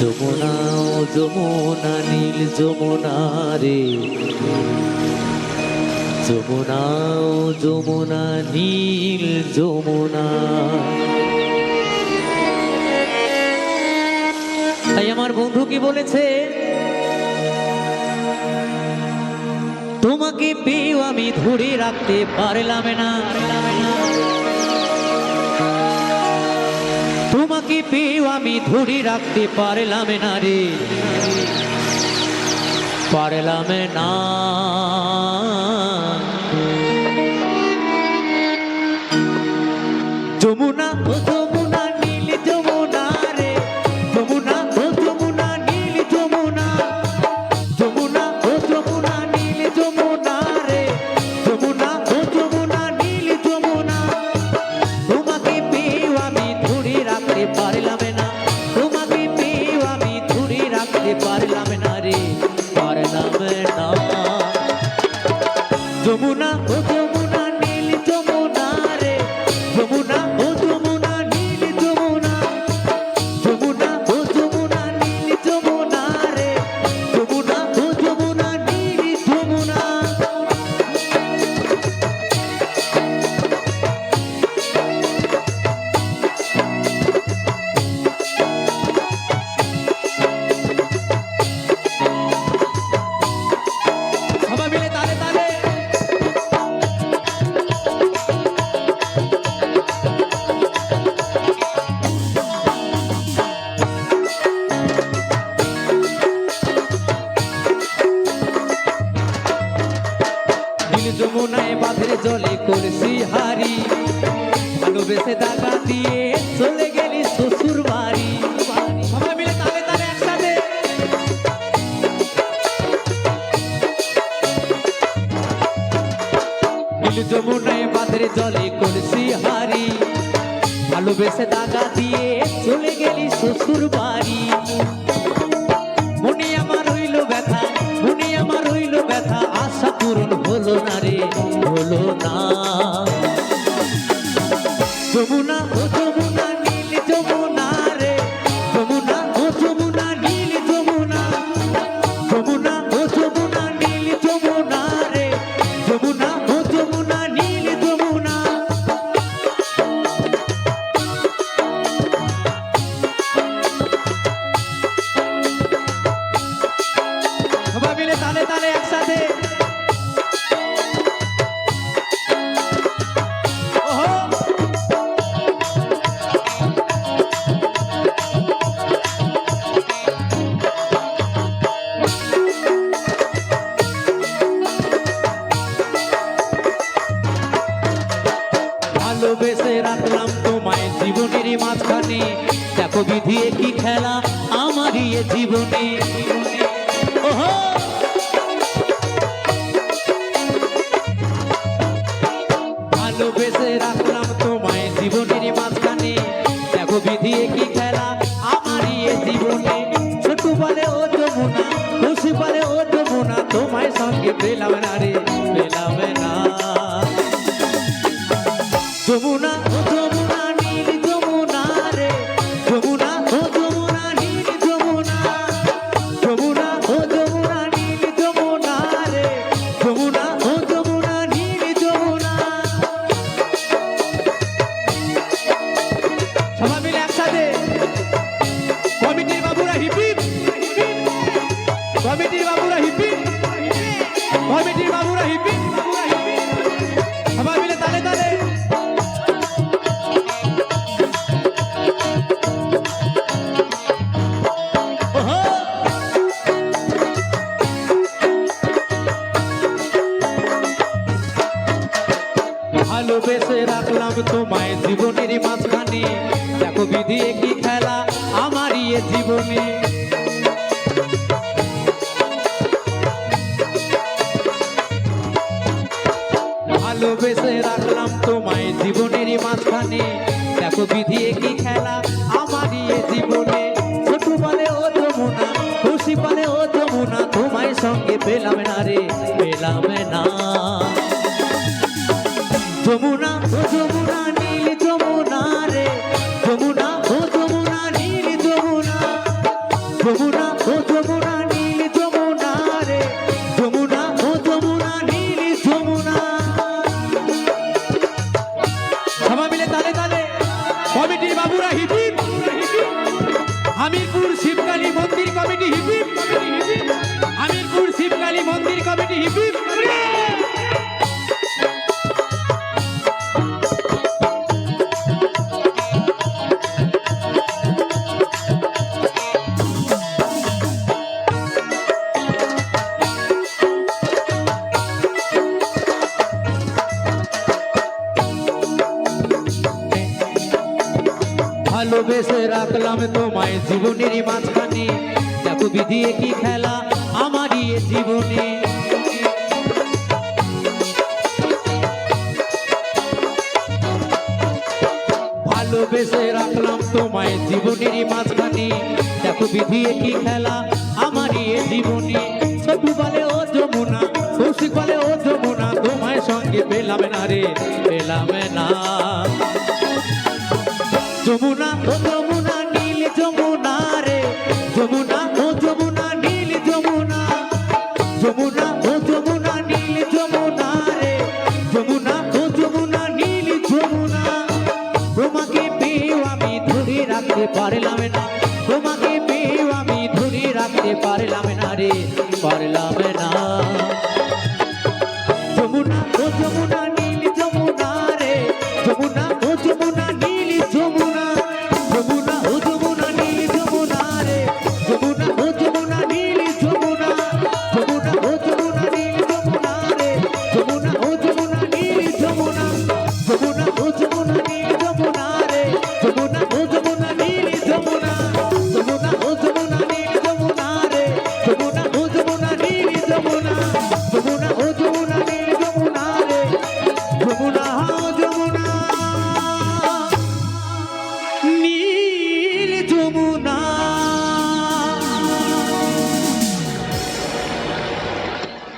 যমুনা যমুনা, নীল যমুনা রে। যমুনা যমুনা, নীল যমুনা। তাই আমার বন্ধু কি বলেছে? তোমাকে পেয়েও আমি ধরে রাখতে পারলাম না। তোমাকে পেয়েও আমি ধরে রাখতে পারলাম না রে? পারলাম না। পারলাম না রে না যমুনা ও যমুনা। নীল যমুনায় বাঁধের জলে করছি হারি ভালোবেসে দাগা দিয়ে চলে গেলি শ্বশুর বাড়ি। যমুনায় বাঁধের জলে করছি হারি ভালোবেসে দাগা দিয়ে চলে গেলি শ্বশুর বাড়ি। আশা পূরণ হলো না ভালোবেসে রাখলাম তোমায় জীবনের মাঝখানে। দেখো বিধি কি খেলা আমারই এ জীবনে। ওহো! ভালোবেসে রাখলাম জীবনে। ছোট বলে ও যমুনা, খুশি বলে ও যমুনা, তোমায় সঙ্গে পেলাম না রে। যমুনা যমুনা দেখো বিধি কি খেলা আমারই এ জীবনে। ভালোবেসে রাখলাম তোমায় জীবনের মাঝখানে। দেখো বিধি কি খেলা আমারই এ জীবনে। ছোট বলে ও যমুনা, খুশি বলে ও যমুনা, তোমায় সঙ্গে পেলাম না রে, পেলাম না। যমুনা, ও যমুনা। আমি গুরু রাখলাম তোমায় জীবনের মাঝখানে। দেখো বিধিয়ে কি খেলা আমারই জীবনে। ভালোবেসে রাখলাম তোমায় জীবনের মাঝখানে। দেখো বিধিয়ে কি খেলা আমারই জীবনে। সবু বলে ও যমুনা, কৌশিক বলে ও যমুনা, তোমায় সঙ্গে পেলাম না রে, পেলাম না। যমুনা ও পারলাম না রে পারলাম না। যমুনা ও যমুনা নীল যমুনা রে যমুনা ও যমুনা i'm on